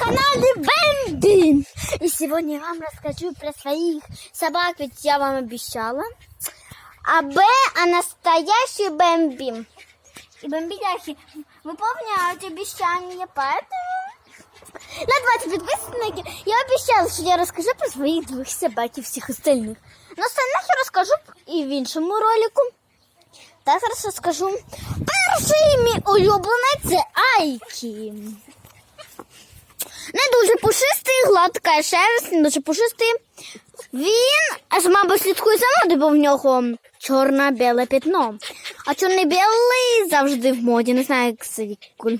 канале Бэмби! И сегодня я вам расскажу про своих собак, ведь я вам обещала. А Б, а настоящий Бэмби. И бомбиляхи, выполняют обещания, поэтому... На 20 подписчиков я обещала, що я розкажу про своїх двох собак і всіх остальних. Но остальних я розкажу і в іншому ролику. Так зараз розкажу. Перший мій улюблений це Айкі. Не дуже пушистий, гладка шерсть, не дуже пушистий. Він, аж, мабуть, слідкує за модою, бо в нього чорно-біле пятно. А чорно-білий завжди в моді, не знаю, як це вікуль.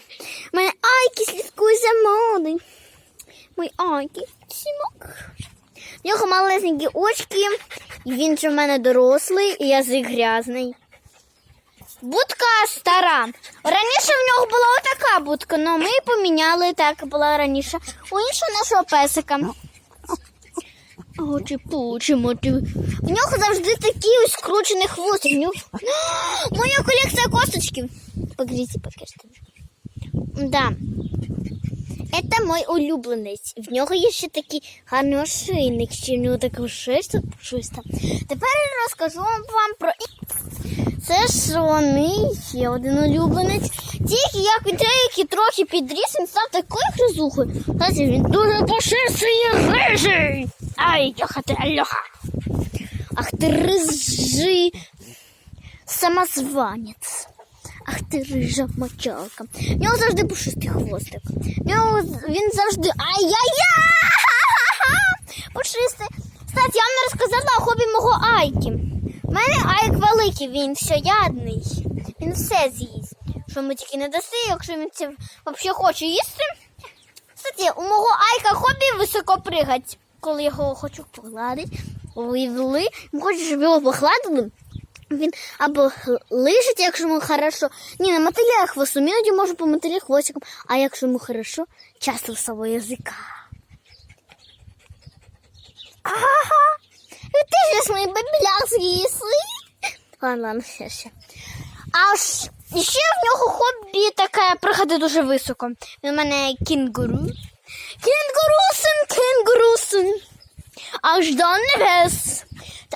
Мене Айкі слідкує за модою. Мій Айкі, сімок. В нього малесенькі очки, і він же в мене дорослий, і язик грязний. Будка стара. Раніше в нього була отака будка, але ми поміняли так була раніше. У іншого нашого песика. Очі пучі, моти. В нього завжди такий ось скручений хвост. Моя колекція косточків. Погріться, покажете. Да. Это мой улюбленець. В нього є ще такий гарний ошейник, ще в нього така шерсть тут пушиста. Тепер я розкажу вам про ще один улюбленець. Тільки як він деякий трохи підріс, він став такою гризухою. Знаєте, він дуже пушистий і рижий. Ай, йоха ти альоха. Ах ти рижий самозванець. Ах ти рижа мочалка. В нього завжди пушистий хвостик. В нього він завжди ай-яй-яй! Пушистий. Кстати, я вам не розказала хобі мого Айки. У мене Айк великий, він всеядний. Він все з'їсть. Що ми тільки не даси, якщо він це взагалі хоче їсти. Кстати, у мого Айка хобі високо пригати. Коли його хочу погладити, вивели, хочеш, щоб його погладили. Він або лежить, якщо йому хорошо. Ні, на мотиля хвостом, іноді може по мотилі хвостиком, а якщо йому хорошо, часто свого язика. Ага, ти ж мої бабіляк з'їси. Ладно, ладно, ще, ще. А ж ще в нього хобі таке пригати дуже високо. Він у мене кінгуру. Кінгурусин, кінгурусин. Аж до небес.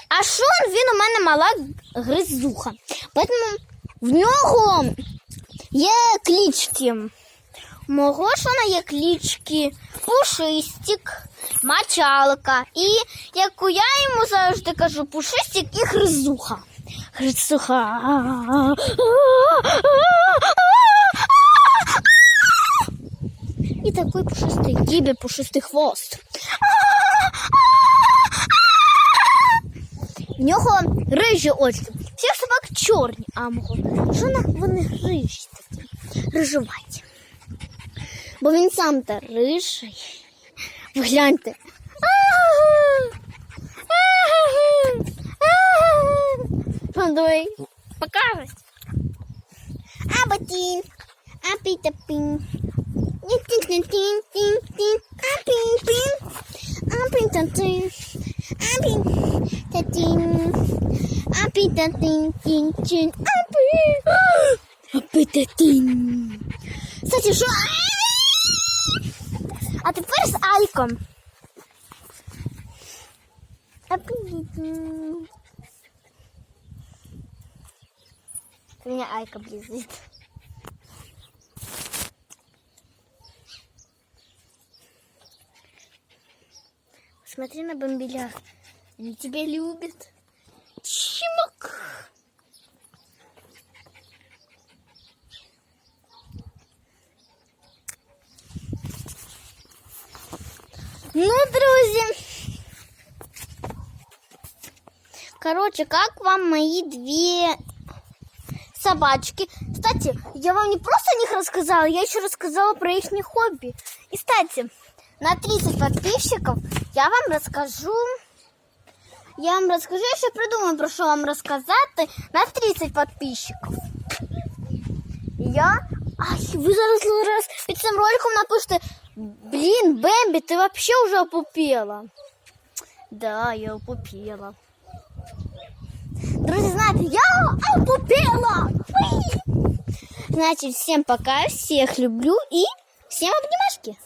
А Шон, він у мене мала гризуха. Поэтому в нього є клічки. Мого Шона є клічки Пушистик, Мачалка. І яку я йому завжди кажу, Пушистик і Гризуха. Гризуха. І такий пушистий кібі, пушистий хвост. В нього рижі очі. Всіх собак чорні, а мого жона вони рижі такі, рижуваті. Бо він сам та рижий. Гляньте. Апін-пін. Апін-тін-тін. Апін. Татін. Апі-татін-тін-тін. Апі. Апі-татін. Кстати, що? А тепер з Айком. Апі-татін. Меня Айка близит. Смотри на бомбеля. Они тебя любят. Чмок. Ну, друзья. Короче, как вам мои две собачки? Кстати, я вам не просто о них рассказала, я еще рассказала про их хобби. И, кстати, на 30 подписчиков я вам расскажу. Я вам расскажу, я ще придумаю, про що вам розказати на 30 подписчиков. Я. Ай, ви зараз раз під цим роликом напишете, блін, Бембі, ти вообще уже опупела. Да, я опупела. Друзі, знаєте, я опупела. Фуй! Значит, всем пока, всех люблю и всем обнимашки.